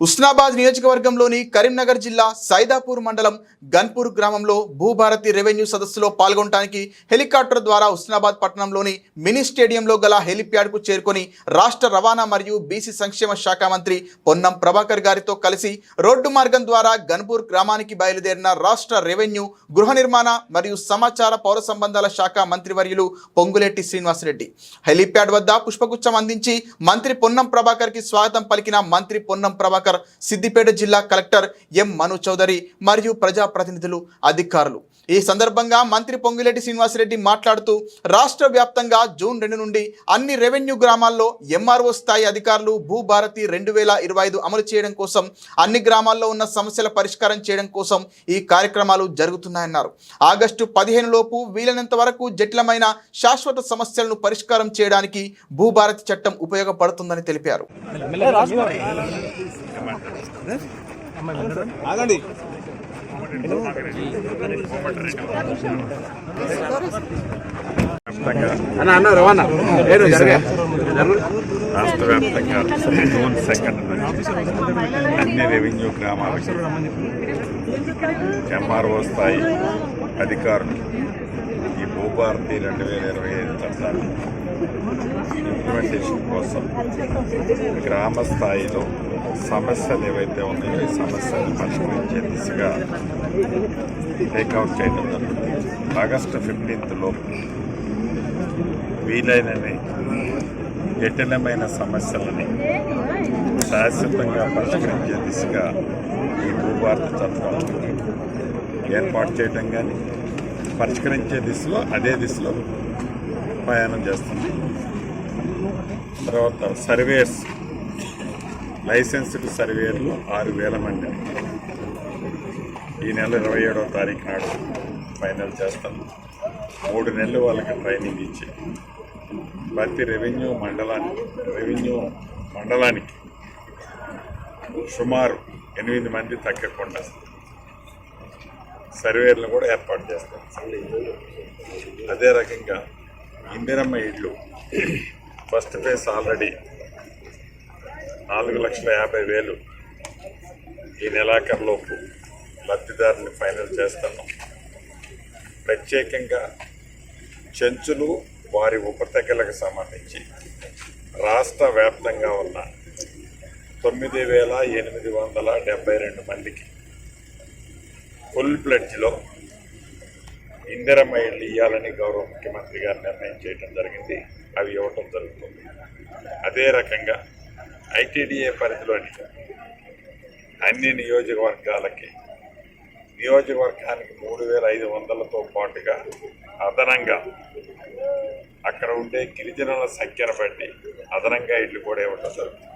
ఉస్నాబాద్ నియోజకవర్గంలోని కరీంనగర్ జిల్లా సైదాపూర్ మండలం గన్పూర్ గ్రామంలో భూభారతి రెవెన్యూ సదస్సులో పాల్గొనడానికి హెలికాప్టర్ ద్వారా ఉస్నాబాద్ పట్టణంలోని మినీ స్టేడియంలో గల హెలిప్యాడ్కు చేరుకొని రాష్ట్ర రవాణా మరియు బీసీ సంక్షేమ శాఖ మంత్రి పొన్నం ప్రభాకర్ గారితో కలిసి రోడ్డు మార్గం ద్వారా గన్పూర్ గ్రామానికి బయలుదేరిన రాష్ట్ర రెవెన్యూ గృహ నిర్మాణ మరియు సమాచార పౌర సంబంధాల శాఖ మంత్రివర్యులు పొంగులెట్టి శ్రీనివాసరెడ్డి. హెలిప్యాడ్ వద్ద పుష్పగుచ్చం అందించి మంత్రి పొన్నం ప్రభాకర్కి స్వాగతం పలికిన మంత్రి పొన్నం ప్రభాకర్ సిద్దిపేట జిల్లా కలెక్టర్ ఎం మను చౌదరి మరియు ప్రజాప్రతినిధులు అధికారులు. ఈ సందర్భంగా మంత్రి పొంగిరెడ్డి శ్రీనివాసరెడ్డి మాట్లాడుతూ రాష్ట్ర వ్యాప్తంగా జూన్ రెండు నుండి అన్ని రెవెన్యూ గ్రామాల్లో ఎంఆర్ఓ స్థాయి అధికారులు భూభారతి రెండు వేల ఇరవై ఐదు అమలు చేయడం కోసం అన్ని గ్రామాల్లో ఉన్న సమస్యల పరిష్కారం చేయడం కోసం ఈ కార్యక్రమాలు జరుగుతున్నాయన్నారు. ఆగస్టు పదిహేను లోపు వీలైనంత వరకు జటిలమైన శాశ్వత సమస్యలను పరిష్కారం చేయడానికి భూభారతి చట్టం ఉపయోగపడుతుందని తెలిపారు. ఆగండి. అన్న అన్న రవాణా. ఏడు రాష్ట్ర వ్యాప్తంగా జూన్ సెకండ్ అన్ని రెవెన్యూ గ్రామాలకు ఎంఆర్ఓ స్థాయి అధికారులు ఈ భూభారతి రెండు వేల ఇరవై ఐదు చట్టాలు ఇంప్లిమెంటేషన్ కోసం గ్రామ స్థాయిలో సమస్యలు ఏవైతే ఉన్నాయో ఈ సమస్యలు పరిష్కరించే దిశగా టేక్అవుట్ చేయడం జరుగుతుంది. ఆగస్టు ఫిఫ్టీన్త్లో వీలైనని జటిలమైన సమస్యలని శాశ్వతంగా పరిష్కరించే దిశగా ఈ భూభారత చట్టం ఏర్పాటు చేయడం కానీ పరిష్కరించే దిశలో అదే దిశలో ప్రయాణం చేస్తుంది. తర్వాత సర్వేయర్స్ లైసెన్స్డ్ సర్వేలు ఆరు వేల మంది. ఈ నెల ఇరవై ఏడవ తారీఖు నాడు ఫైనల్ చేస్తాం. మూడు నెలలు వాళ్ళకి ట్రైనింగ్ ఇచ్చి ప్రతి రెవెన్యూ మండలానికి రెవెన్యూ మండలానికి సుమారు ఎనిమిది మంది తగ్గకుండా సర్వేలను కూడా ఏర్పాటు చేస్తాం. అదే రకంగా ఇందిరమ్మ ఇళ్ళు ఫస్ట్ ఫేజ్ ఆల్రెడీ నాలుగు లక్షల యాభై వేలు. ఈ నెలాఖరులోపు లబ్ధిదారుని ఫైనల్ చేస్తున్నాం. ప్రత్యేకంగా చెంచులు వారి ఉపతెగలకు సంబంధించి రాష్ట్ర వ్యాప్తంగా ఉన్న తొమ్మిది వేల ఎనిమిది వందల డెబ్బై రెండు మందికి ఫుల్ ప్లెడ్జ్లో ఇందిరమ్మ ఇళ్ళు ఇవ్వాలని గౌరవ ముఖ్యమంత్రి గారు నిర్ణయం చేయడం జరిగింది. అవి ఇవ్వటం జరుగుతుంది. అదే రకంగా ఐటీడీఏ పరిధిలోని అన్ని నియోజకవర్గాలకి నియోజకవర్గానికి మూడు వేల ఐదు వందలతో పాటుగా అదనంగా అక్కడ ఉండే గిరిజనుల సంఖ్యను బట్టి అదనంగా ఇల్లు కూడా ఇవ్వటం జరుగుతుంది.